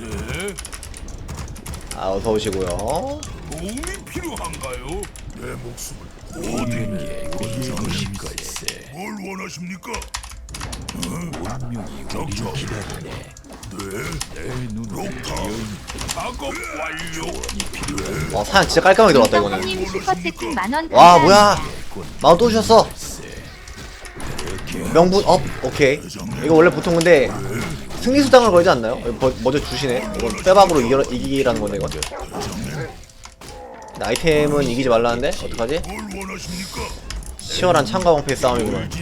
네, 아 어서 오시고요. 도움이 필요한가요? 내 목숨을 모든 게 것인 걸세 뭘 원하십니까? 운명이 우리를 기다리네 네, 내 눈을 작업 완료. 어 사연 진짜 깔끔하게 들어갔다 이거는. 님 슈퍼채팅 만원 와 뭐야? 마음 또 주셨어. 명분 업 오케이. 이거 원래 보통 근데 승리 수당을 걸지 않나요? 버- 먼저 주시네. 이거 빼박으로 이겨, 이기라는 건데. 근데 아이템은 이기지 말라는데 어떡하지? 치열한 창과 방패 싸움이구만 가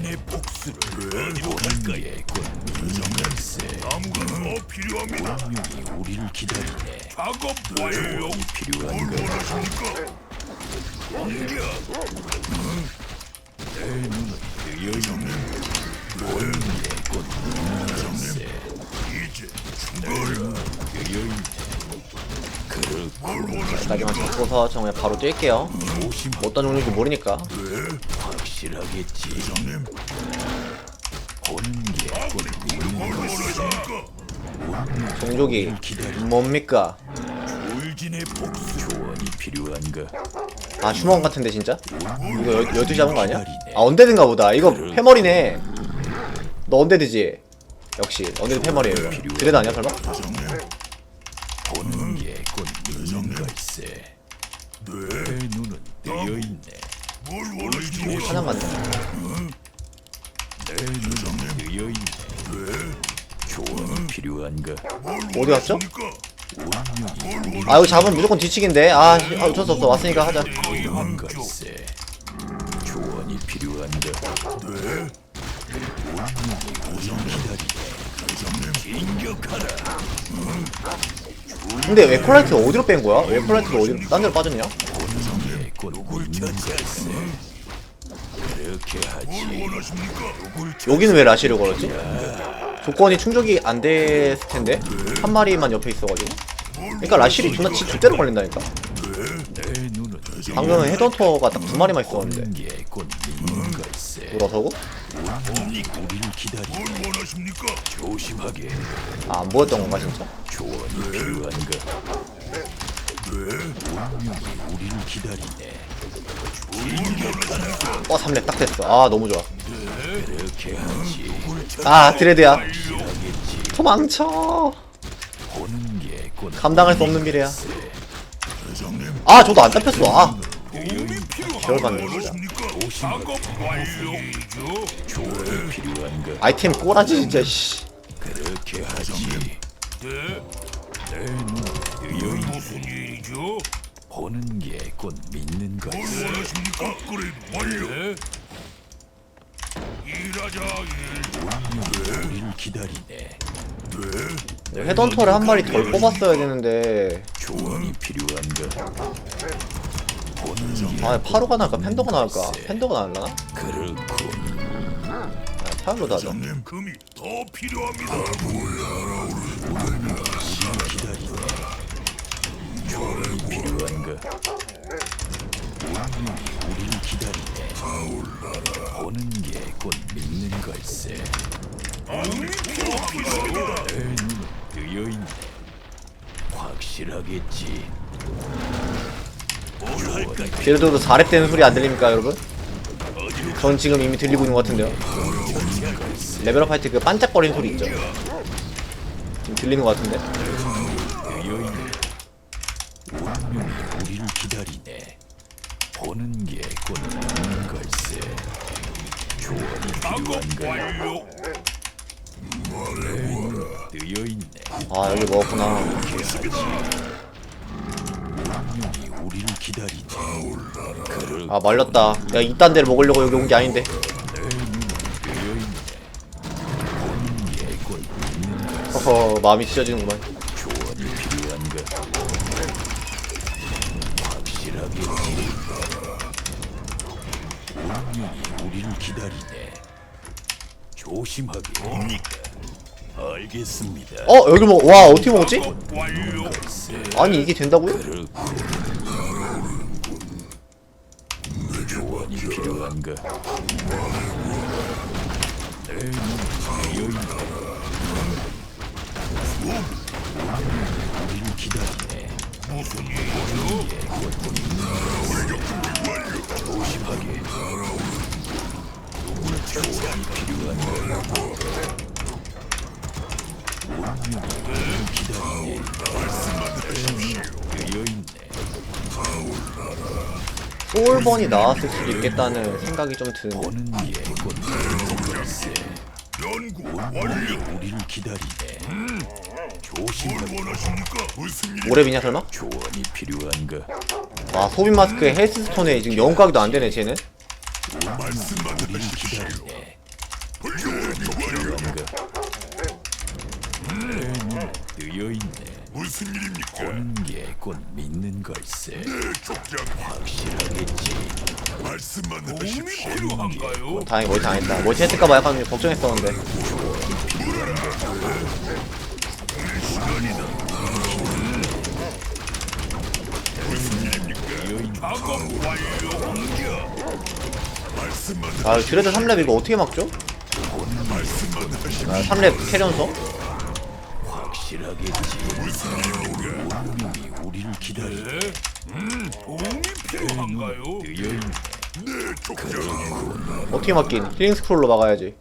원하십니까? 공격. 내 눈은 뜨여있는 모든 게곧 운명일세 이제 죽어라. 뜨여있네 그렇고 여기까지만 잡고서 정말 바로 뛸게요. 어떤 종류인지 모르니까. 확실하겠지 님? 종족이 뭡니까? 울진의 복수 조언이 필요한가 아 휴먼 같은데 진짜? 이거 열, 12시 잡은 거 아니야? 아 언데드인가 보다 이거 패머리네 너 언데드지? 역시 언데드 패머리에요 이거 드레드 아니야 설마? 보는 게곧 걸세 내 눈은 뜨여있네. 뭘? 사냥 같네 내 눈은 뜨여있네. 조언이 필요한가? 어디 갔죠? 아 이거 잡으면 무조건 뒤치기인데. 아, 씨, 아 어쩔 수 없어. 왔으니까 하자. 믿는 걸세 조언이 필요한가? 진격하라 근데 왜 콜라이트 어디로 뺀 거야? 왜 콜라이트가 어디로 딴 데로 빠졌냐? 보는 게곧 믿는 걸세 그렇게 하지. 원하십니까? 여기는 왜 라시를 걸었지? 조건이 충족이 안 됐을 텐데 한 마리만 옆에 있어가지고? 그러니까 라실이 존나 지 족대로 걸린다니까? 내 눈은 방금은 헤드헌터가 딱 두 마리만 있었는데 걸세. 돌아서고? 조심하게. 아 안 보였던 건가 진짜? 조언이 필요한가 어 3렙 딱 됐어. 아 너무 좋아. 아 드레드야. 도망쳐. 감당할 수 없는 미래야. 아 저도 안 잡혔어. 아. 도움이 진짜. 원하십니까? 작업 완료. 조언이 필요한가 아이템 꼬라지 진짜 씨. 그렇게 하지 네, 내 눈은 뜨여있네 무슨 일이죠? 보는 게 곧 믿는 뭘 걸세 원하십니까? 업그레이드 완료. 네. 일하자 일. 우리를 기다리네 헤드헌터를 한 마리 덜 뽑았어야 되는데 조언이 필요한가 보는 아 파루가 나을까 팬더가 나을까 팬더가 나을라나? 그렇군 아, 파루로 하자 님 금이 더 필요합니다. 기다리네 조언이 필요한가 우리를 기다리네 보는 게 곧 믿는 걸세. 내 눈은 뜨여 있네 확실하겠지 뭘 할까 드레드도 4렙 되는 소리 안 들립니까 여러분? 전 지금 이미 들리고 있는 것 같은데요 레벨업 할 때 그 반짝거리는 소리 있죠? 지금 들리는 것 같은데 뜨여있네 운명이 우리를 기다리네 보는 게곧 믿는 걸세. 조언이 작업 필요한가 완료. 뜨여 있네. 아 여기 먹었구나. 운명이 우리를 기다리네 그럴 아 말렸다. 내가 이딴 데를 먹으려고 여기 온 게 아닌데. 뜨여 있네. 보는 허허 마음이 찢어지는구만 조언이 필요한가 확실하겠지 운명이 우리를 기다리네 조심하게 뭡니까 알겠습니다 어 여기 먹와 어떻게 먹었지? 완료. 아니 이게 된다고요? 조언이 필요한가 기다리네. 무슨 일이죠? 조심하게. 소울번이 나왔을 수도 있겠다는 생각이 좀 드는데 보는 예곧 믿는 걸세. 연구 운명이 완료. 우리를 기다리네. 조심하게. 뭘 원하십니까? 무슨 일? 오랩이냐 설마? 조언이 필요한가? 와 소빈 마스크에 헬스스톤에 지금 영각도 안 되네 쟤는 말씀만 하십시오. 필요한가? 내 눈에 뜨여 있네. 무슨 일입니까? 게곧 믿는 걸세. 네, 족장님. 확실하겠지. 말씀만 하십시오. 필요한가요? 다행히 멀티 당했다 멀티 했을까봐 약간 좀 걱정했었는데 작업 완료. 아 드레드 3렙 이거 어떻게 막죠? 말씀만 하십시오. 아, 3렙 캐리언서? 우리를. 도움이 필요한가요? 어떻게 막긴 힐링 스크롤로 막아야지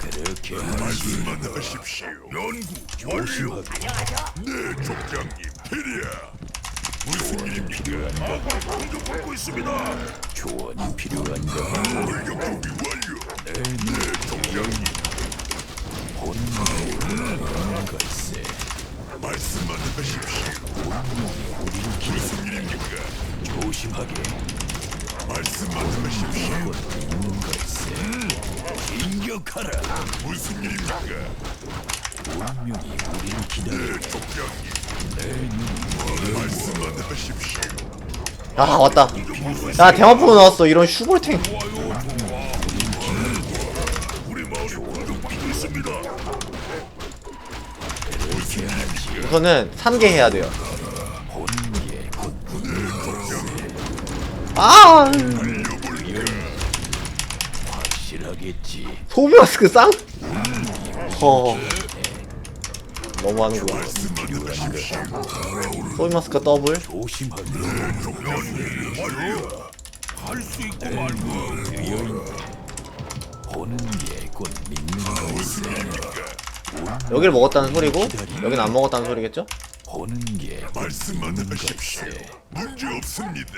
그렇게. 말씀만 하십시오. 연구 완료. 네, 족장님. 필이야. 무슨 일입니까? 아군 공격받고 있습니다. 조언이 필요한가? 공격 준비 완료. 보는 게곧 걸세. 말씀만 하십시오. 우리를. 무슨 일입니까? 조심하게. 말씀만 하십시오. 곧 믿는 걸세. 인격하라. 무슨 일입니까? 운명이 우리를 기다리네. 족장님. 아 왔다 야 대마포로 나왔어 이런 하지. 우선은 3개 해야 돼요 아 확실하겠지. 소비 마스크 쌍? 허 너무 하는구나 하십시오. 소비 마스크 더블. 할수 있고. 보는 믿는 걸세. 여기를 먹었다는 소리고 여긴 안 먹었다는 소리겠죠? 보는 게곧 말씀만 하십시오. 문제 없습니다.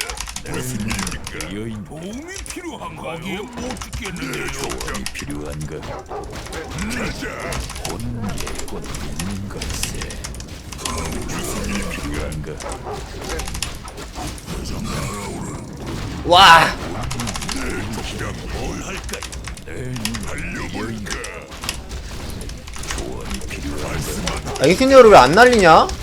무슨 일입니까? 되어있네. 도움이 필요한가요? 못 죽겠는데요. 조언이 필요한가? 가자. 보는 게곧 믿는 걸세. 무슨 일이 필요한가? 와뭘 할까요? 달려볼까? 조언이 필요한가? 아, 인시니어를 왜안 날리냐?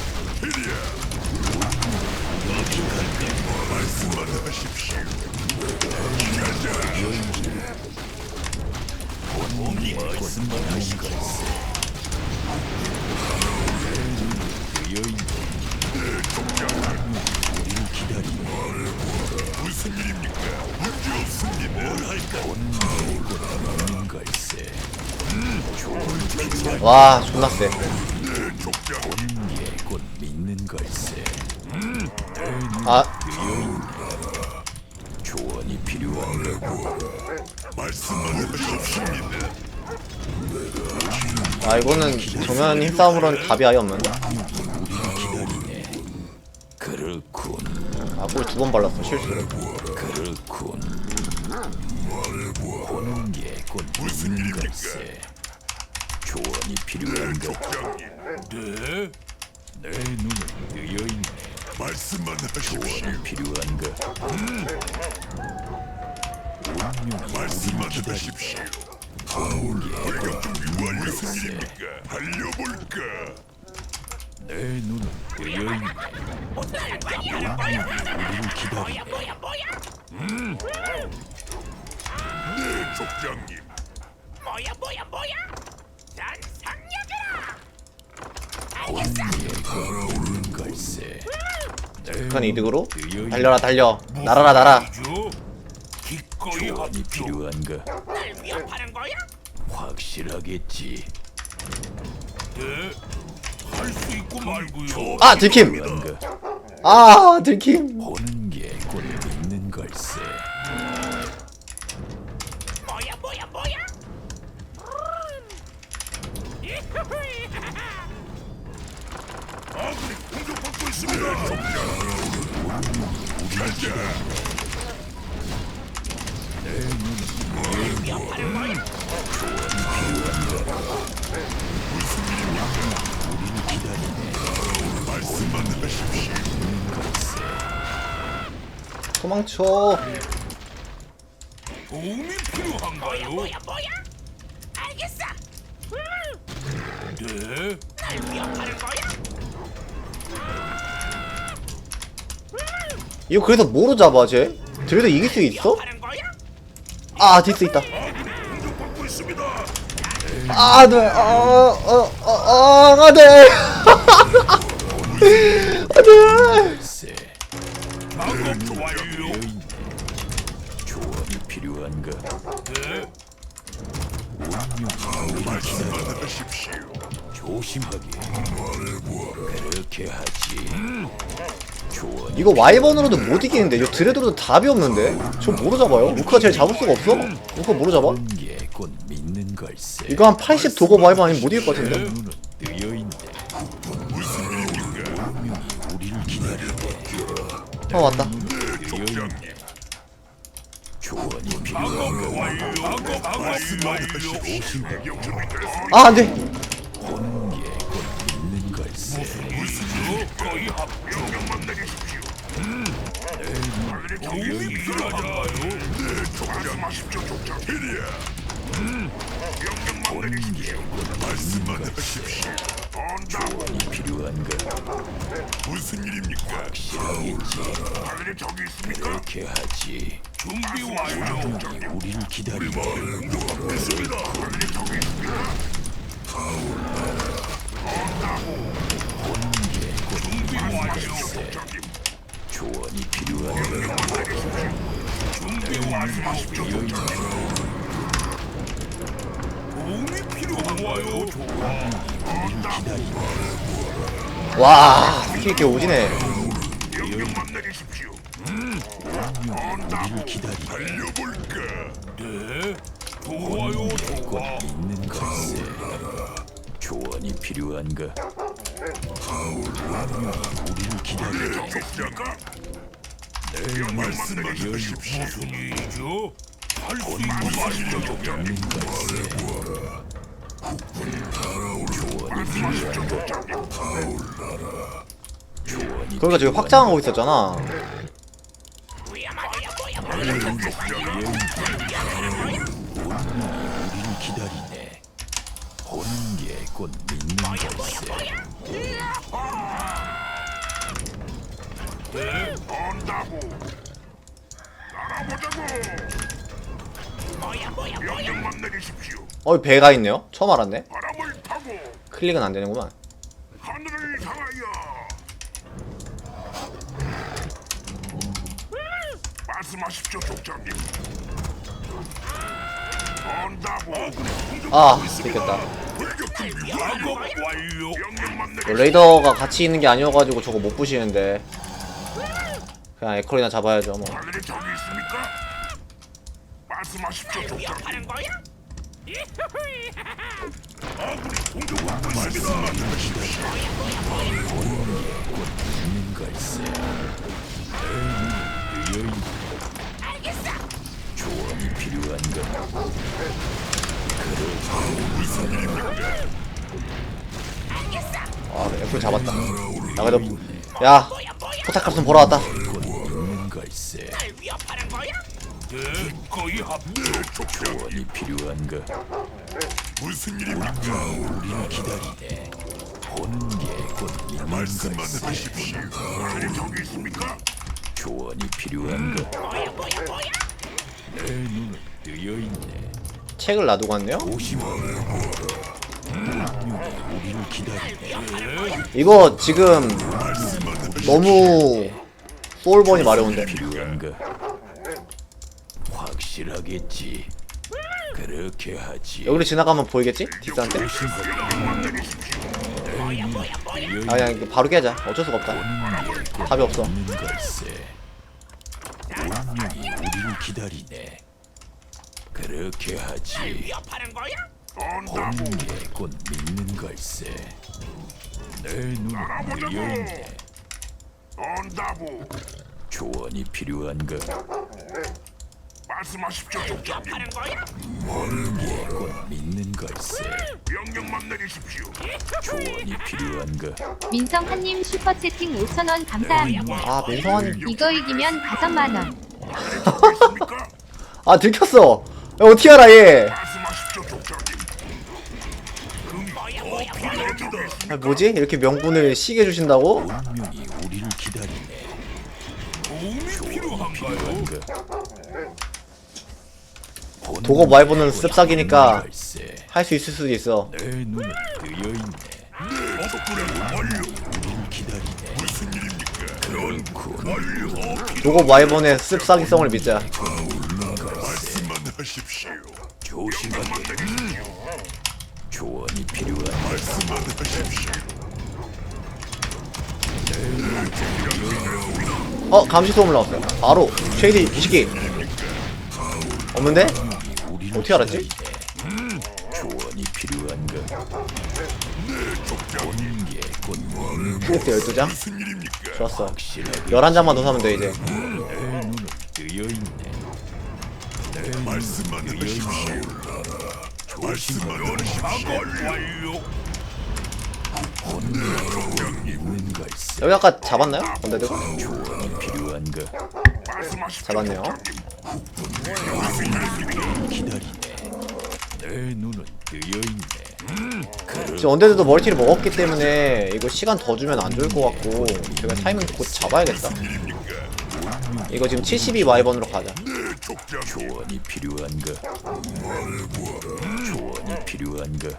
와 존나 세. 아, 조언이 필요한가? 말씀만 하십시오. 아 이거는 정면 힘싸움으로는 답이 아예 기다리네. 그렇군. 아골 두 번 발랐어 실수로 그렇군. 보는 게곧 믿는 걸세. 조언이 필요한가? 네. 내 눈에 뜨여 있네. 말씀만 하십시오. 필요한가? 말씀만. 하십시오. 게곧 공격 준비 완료. 무슨 글쎄. 일입니까? 달려볼까? 내 눈은 뜨여 있네. 운명이 우리를 기다리네. 네, 족장님. 뭐야 뭐야 뭐야 잔상력이라 보는 게곧 믿는 걸세. 내 북한 이득으로 뜨여있네. 달려라 달려 날아라 날아 조언이. 필요한가? 날 위협하는 거야? 확실하겠지. 네. 할수 있고 말고요. 아 들킴 필요한가? 아 들킴 보는 게곧 믿는 걸세. 뭐야 뭐야 뭐야 아군이 공격받고 있습니다. 도망쳐. 도움이 필요한가요? 뭐야 뭐야 알겠어. 네. 날 위협하는 거야 이거 그래서 뭐로 잡아 쟤? 드레드 이길 수 있어? 아 디스 있다. 아, 네. 아, 아, 아, 아. 작업 완료. 여인. 조언이 필요한가? 조심하게. 그렇게 하지. 이거 와이번으로도 못 이기는데 이거 드레드로도 답이 없는데 저 뭐로 잡아요? 루크가 제일 잡을 수가 없어? 루크가 뭐로 잡아? 이거 한 80 도거 와이번 아니면 못 이길 것 같은데. 어 왔다. 아 안돼 거의 합. 명령만 내리십시오. 도움이 필요한가요? 네, 말씀하십시오, 족장. 필이야. 명령만 내리십시오. 말씀만 하십시오. 언다고 조언이 필요한가? 무슨 일입니까? 확실하겠지. 다들 저기 있습니까? 그렇게 하지. 준비 완료. 분명히 우리를 기다리네. 있습니다. 다들 저기 있습니까? 준비 완료. 족장 님. 조언이 필요한가? 준비 말씀하십시오, 족장. 도움이 필요한가요? 와 스킬 이렇게 오지네 명령만 내리십시오. 우리를 기다리네. 달려볼까? 네. 곧 걸세. 조언이 필요한가? 우리를 기다리네. 족장가? 명령만 내리십시오. 무슨 일이죠? 할수 있고 말이죠, 족장. 믿는 걸세. 조언이 필요한가? 조언이 그러니까 지금 확장하고 있었잖아 우리를 기다리네. 보는 게곧 믿는 걸세. 네, 언다고. 날아보자고. 뭐야 뭐야 뭐야 명령만 내리십시오. 어 배가 있네요 처음 알았네 바람을 타고 클릭은 안 되는구만 하늘을 향하여. 말씀하십시오, 족장님. 언다고. 아 됐겠다 완료. 명령만 내리. 레이더가 같이 있는 게 아니어가지고 저거 못 부시는데 그냥 에컬이나 잡아야죠 뭐 있습니까? 말씀하십시오, 족장님. 위협하는 거야 아군이 공격받고 있습니다. 믿는 걸세. 뜨여 있네. 알겠어 조언이 필요한가? 아 에컬 잡았다 야 그래도 야 포탑값은 보러 왔다. 날 위협하는 거야 네, 거의 족장. 조언이 필요한가? 무슨 일입니까? 우리를 기다리네. 보는 게곧 믿는 말씀만. 하십시오. 하늘이 저기 있습니까? 조언이 필요한가? 뭐야 뭐야 뭐야 내 눈은 뜨여 있네. 책을 놔두고 왔네요. 이거 지금 너무 소울번이 마려운데? 확실하겠지. 그렇게 하지. 여기로 지나가면 보이겠지? 뒷산한테? 아 그냥 이거 바로 깨자 어쩔 수가 없다 답이 없어 기다리네. 그렇게 하지. 위협하는 거야? 보는 게 곧 믿는 걸세. 내 눈은 뜨여있네. 온다부 조언이 필요한가? 말씀하십시오 족장님 위협하는 거야? 곧 믿는 걸세. 명령만 내리십시오 조언이 필요한가? 민성한님 슈퍼채팅 5,000원 감사합니다. 아 민성환님 이거 이기면 5만원. 있습니까? 아 들켰어 야, 어떻게 알아 얘? 아, 뭐지? 이렇게 명분을 시게 주신다고? 보는 도거 씁싹이니까 걸세. 할수 있을 수도 있어. 도거 와이번의 씁싸기성을 믿자 하십시오 조심하게. 조언이 필요한 말씀만 하십시오 어 감시 소음 나왔어요 바로 쉐이디 이 새끼 없는데? 어떻게 알았지? 조언이 게곧 믿는 PS 12장? 무슨 일입니까? 좋았어 확실하게 11장만 더 사면 돼 이제 내 눈은 뜨여있네. 말씀만 하십시오 말씀만 믿는 걸세. 여기 아까 잡았나요? 언데드? 조언이 필요한가? 잡았네요 기다리네. 내 눈은 뜨여 있네. 지금 언데드도 멀티를 먹었기 때문에 이거 시간 더 주면 안 좋을 것 같고 제가 타이밍 곧 잡아야겠다 이거 지금 72 와이번으로 가자 조언이 필요한가? 조언이 필요한가?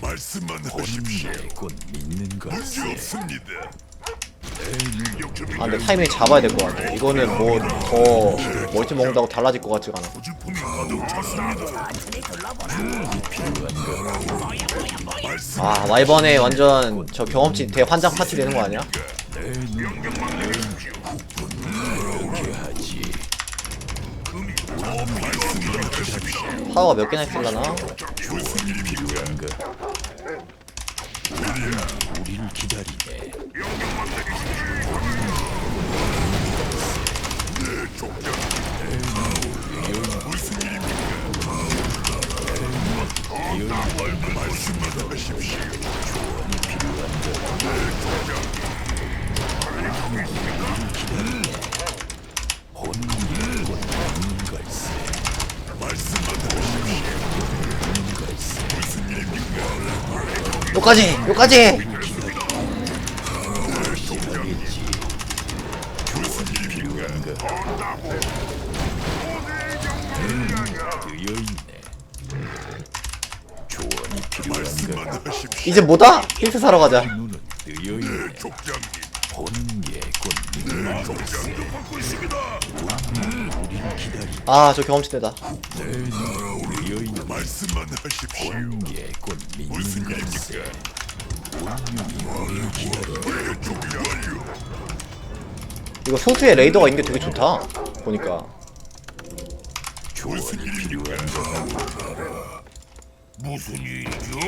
말씀만 하십시오 게곧 믿는 걸세. 없습니다 아 근데 타이밍 잡아야 될 것 같아 이거는 뭐 더 멀티 먹는다고 달라질 것 같지가 않아 부품이 가득 찼습니다 아 와이번에 완전 저 경험치 대환장 파티 되는 거 아니야? 내 눈은 그렇게 하지. 파워가 몇 개나 있을라나? 우리를 기다리네. 보는 게곧 믿는 걸세. 조언이 필요한가? 이제 뭐다? 힐트 사러 가자 눈 기다리 아 저 경험치 되다 내 눈은 뜨여있네. 말씀만 하십시오 보는 게곧 믿는 걸세. 운명이 우리를 기다리 이거 소수의 레이더가 있는 게 되게 좋다 보니까 조언이? 무슨 일이죠?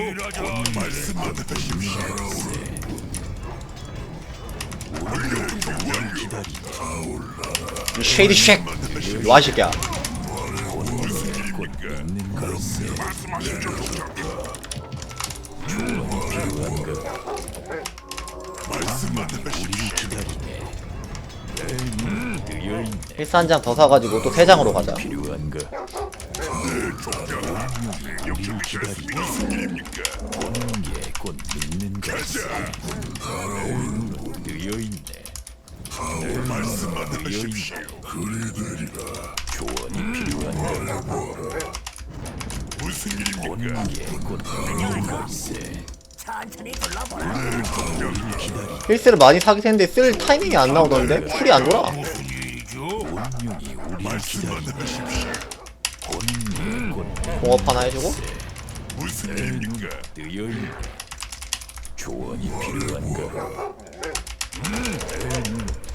말씀만 하십시오 쉐이디 쉑! 요아 새끼야. 힐스 한장 더 사가지고 또 세 장으로 가자? 보는 게곧 믿는 걸세. 내 눈은 뜨여있네. 말씀만 하십시오 조언이 필요한가? 무슨 일입니까? 보는 게곧 믿는 걸세. 천천히 둘러보라. 우리를 기다리. 힐스를 많이 사긴 했는데 쓸 타이밍이 안 나오던데? 쿨이 안 돌아 무슨 일이죠? 운명이 우리를 말씀만 기다리네. 하십시오 보는 게곧 공업 하나 해주고 무슨 내 일입니까? 눈은 뜨여있네. 조언이 필요한가?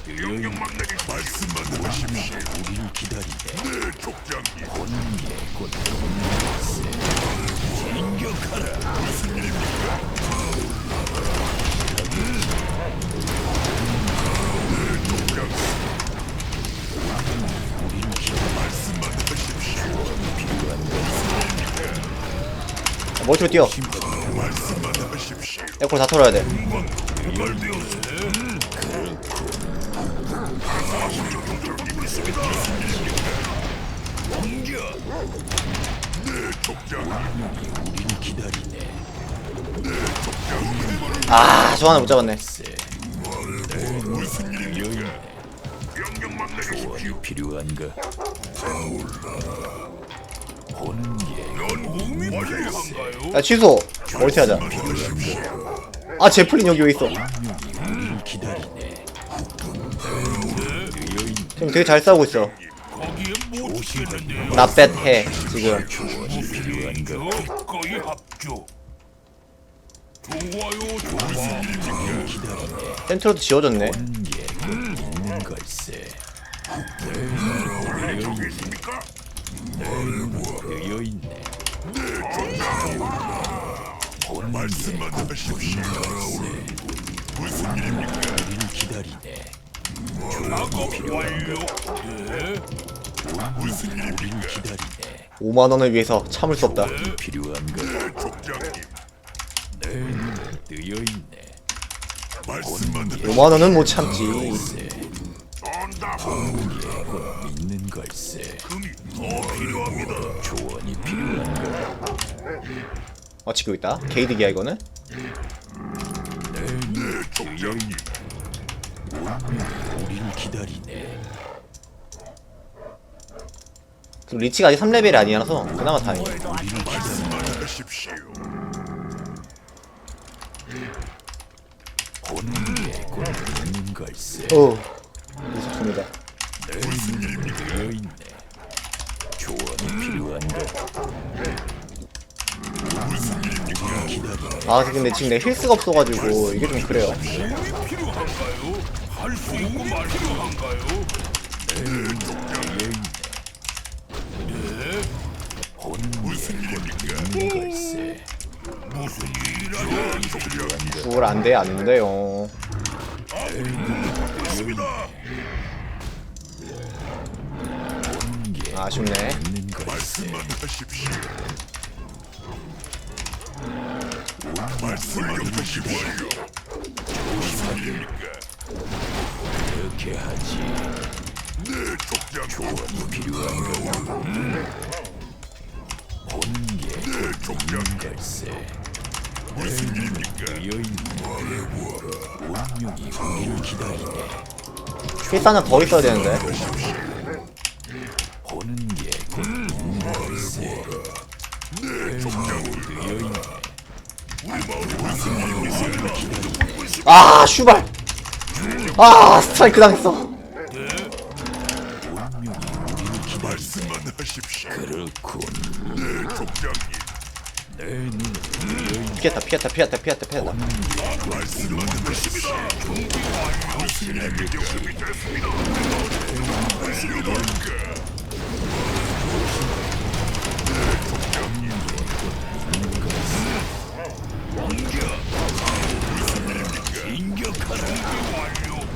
명령만 내리 말씀만 하십시오. 우리를 기다리네. 네, 족장님. 보는 게곧 진격하라. 무슨 일입니까? 멀티로 뛰어. 에코 다 털어야 돼 기다리네. 아, 저 하나 못 잡았네. 무슨 일입니까? 명령만 내리십시오. 조언이 필요한가? 보는 게 넌 몸이 필요한가요? 야, 취소. 멀티 하자. 아, 제플린 여기 왜 있어? 지금 되게 잘 싸우고 있어. 거기에 못 지겠는데요. 나뱃 해, 지금. 센트로도 지워졌네. 말씀만 하십시오. 무슨 일입니까? 우리를 기다리네. 작업 완료. 네. 무슨 일입니까? 기다리네. 5만 원을 위해서 참을 수 없다. 필요한가? 네, 족장님. 내 눈은 뜨여 있네. 말씀만 5만 원은 못 참지. 곧 믿는 걸세. 금이 더 필요합니다. 조언이 필요한가? 어, 지고 있다. 게이득이야, 이거는. 네, 족장님. 우리를 기다리네. 그리고 리치가 아직 3레벨이 아니라서 그나마 다행이야. 하십시오. 걸세. 어, 무섭습니다. 조언이 필요한가? 아, 근데 지금 내 힐스가 없어가지고 이게 좀 그래요. 필요한가요? 할 수 있고 말 필요한가요? 네, 무슨 일입니까? 믿는 걸세. 무슨 족장님. 그걸 안 돼, 안 돼요. 아쉽네. 말씀만 하십시오. 말씀만 하십시오. 무슨 일입니까? 그렇게 하지. 네, 족장님. 조언이 필요한가? 보는 게곧 네, 족장님. 믿는 걸세. 무슨 일입니까? 뜨여있네. 운명이 우리를 기다리네. 하나 더 있어야 되는데. 보는 게곧 믿는 걸세. 일이 있어요? 아, 슈발! 아, 스트라이크 당했어. 말씀만 하십시오. 그렇군. 네, 족장님. 내 뜨여있네. 피했다, 피했다, 피했다, 피했다, 피했다. 말씀만 하십시오. 준비 완료. 무슨 일입니까? 준비됐습니다. 무슨 일입니까?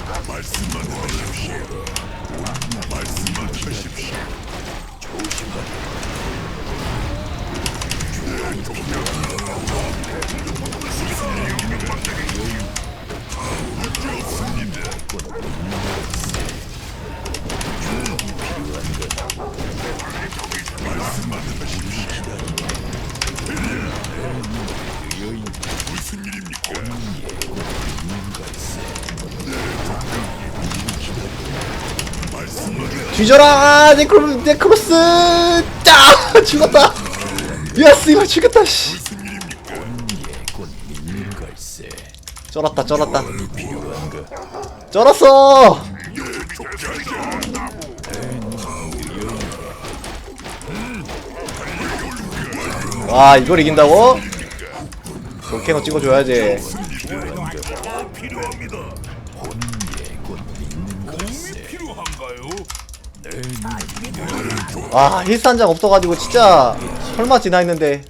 말씀만 하십시오. 말씀만 하십시오. 뒤져라! 네크로, 네크로스! 짜! 죽었다! 예스, 이거 죽였다, 씨. 쩔었다, 쩔었다. 쩔었어! 와, 이걸 이긴다고? 볼케노 찍어줘야지. 아 힐스 한 장 없어가지고 진짜 설마 지나 했는데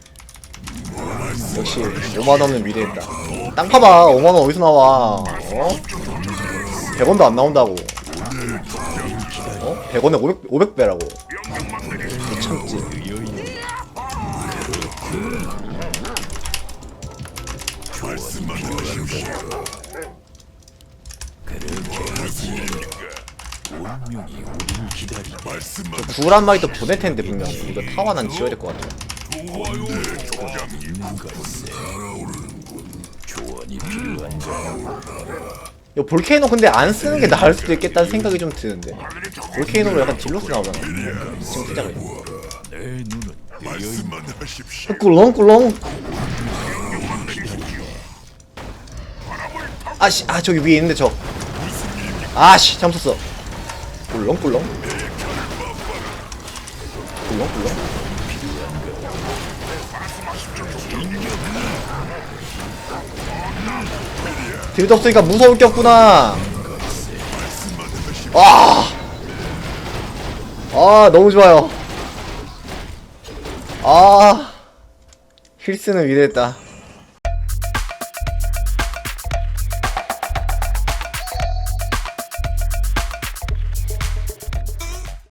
역시 5만원은 미래했다 땅 파봐 5만원 어디서 나와 어? 100원도 안 나온다고 어? 100원에 500, 500배라고 못 참지 말씀만 하십시오. 운명이 우리를 기다리고 말씀만 구울 한 마리 더 보낼 텐데 분명 이거 타워 난 지어야 될 것 같아 도와요. 족장님. 있는 걸세. 조언이 필요한 자 이거 볼케이노 근데 안 쓰는 게 나을 수도 있겠다는 생각이 좀 드는데 볼케이노로 약간 딜로스 나오잖아 지금 시작을 내 눈은 말씀만 하십시오. 꿀렁꿀렁 아씨 아 저기 위에 있는데 저 아씨 잘못 썼어 꿀렁꿀렁. 꿀렁꿀렁. 딜도 없으니까 무서울 게 없구나. 아, 아 너무 좋아요. 아 힐스는 위대했다